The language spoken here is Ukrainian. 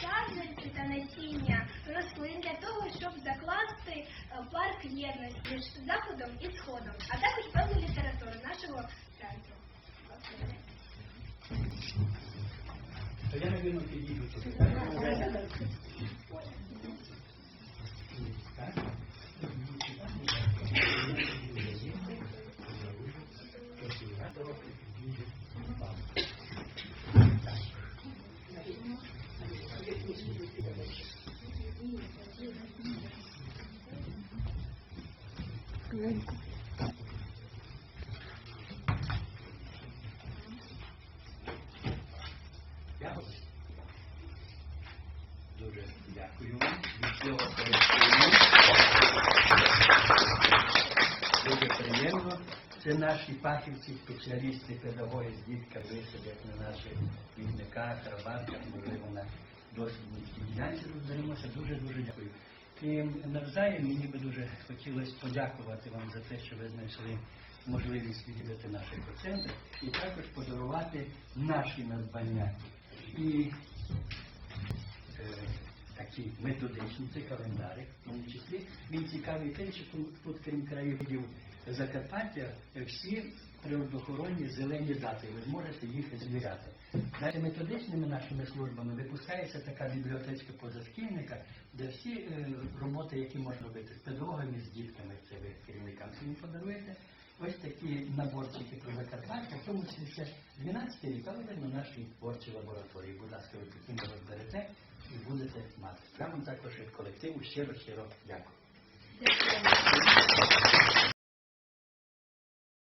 саджанці та насіння рослин для того, щоб закласти е, парк єдності між заходом і сходом, а також певну літературу нашого центру. Я, підійду туди. Так? Дякую. Дуже дякую. Дуже приємно. Це наші фахівці, спеціалісти, педагоги з дітками висадять на наших квітниках, рабатках, можливо, на дослідницькій ділянці роздаємося. Дуже-дуже дякую. І навзаєм мені би дуже хотілося подякувати вам за те, що ви знайшли можливість відвідати наш екоцентр і також подарувати наші надбання. І е, такі методичні, це календарик, в тому числі. Він цікавий тим, що тут, крім країв Закарпаття, всі природоохоронні зелені дати. Ви зможете їх звіряти. Далі методичними нашими службами випускається така бібліотечка позашкільника, де всі е, роботи, які можна робити з педагогами, з дітками, це ви керівникам своїм подаруєте. Ось такі наборчики про Закарпаття, в тому числі ще 12 рік, але ви на нашій творчій лабораторії. Будь ласка, ви потім розберете і будете мати. Я вам також від колективу щиро-щиро дякую.